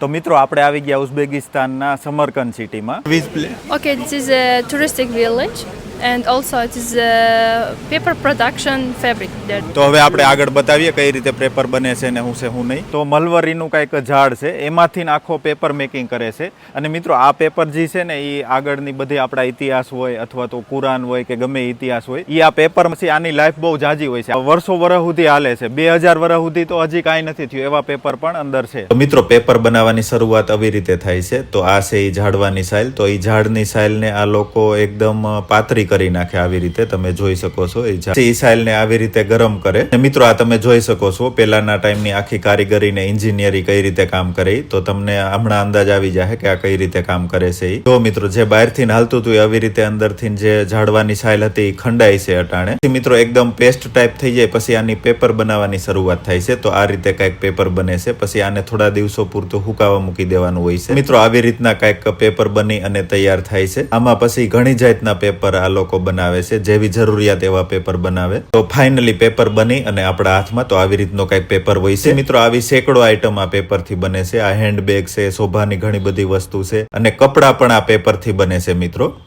તો મિત્રો આપણે આવી ગયા ઉઝબેકિસ્તાનના સમરકંદ સિટીમાં? Okay, this is a touristic village and also it is a paper production. તો હવે આપણે આગળ બતાવીએ કઈ રીતે પેપર બને છે ને હું છે, હું નહીં. તો મલવરીનું કાંઈક ઝાડ છે, એમાંથી આખો પેપર મેકિંગ કરે છે. અને મિત્રો, આ પેપર જે છે ને એ આગળની બધી આપણા ઇતિહાસ હોય અથવા તો કુરાન હોય કે ગમે ઇતિહાસ હોય એ આ પેપર પછી આની લાઈફ બહુ જાજી હોય છે. વર્ષો વર્ષ સુધી હાલે છે. બે હજાર વર્ષ સુધી તો હજી કાંઈ નથી થયું, એવા પેપર પણ અંદર છે. તો મિત્રો પેપર બનાવવાની શરૂઆત આવી રીતે થાય છે. તો આ છે એ ઝાડવાની સાઇલ. તો એ ઝાડની સાઇલને આ લોકો એકદમ પાતળી કરી નાખે આવી રીતે તમે જોઈ શકો છો એ આવી રીતે ગરમ કરે. મિત્રો, આ તમે જોઈ શકો છો, પહેલાના ટાઈમની આખી કારીગરી ને એન્જિનિયરી કઈ રીતે કામ કરે તો તમને હમણાં અંદાજ આવી જાય કે આ કઈ રીતે કામ કરે છે. જો મિત્રો, જે બહારથી હાલતું હતું આવી રીતે અંદરથી જે ઝાડવાની સાઇલ હતી એ ખંડાય છે અટાણે. મિત્રો, એકદમ પેસ્ટ ટાઈપ થઈ જાય, પછી આની પેપર બનાવવાની શરૂઆત થાય છે. તો આ રીતે કંઈક પેપર બને છે, પછી આને થોડા દિવસો પૂરતું હુકાવા મૂકી દેવાનું હોય છે. મિત્રો, આવી રીતના કંઈક પેપર બની અને તૈયાર થાય છે. આમાં પછી ઘણી જાતના પેપર આ લોકો બનાવે છે, જેવી જરૂરિયાત એવા પેપર બનાવે. તો ફાઇનલી પેપર બની અને આપણા હાથમાં તો આવી રીતનો કંઈક પેપર હોય છે. મિત્રો, આવી સેંકડો આઈટમ આ પેપરથી બને છે. આ હેન્ડબેગ છે, શોભાની ઘણી બધી વસ્તુ છે અને કપડાં પણ આ પેપરથી બને છે, મિત્રો.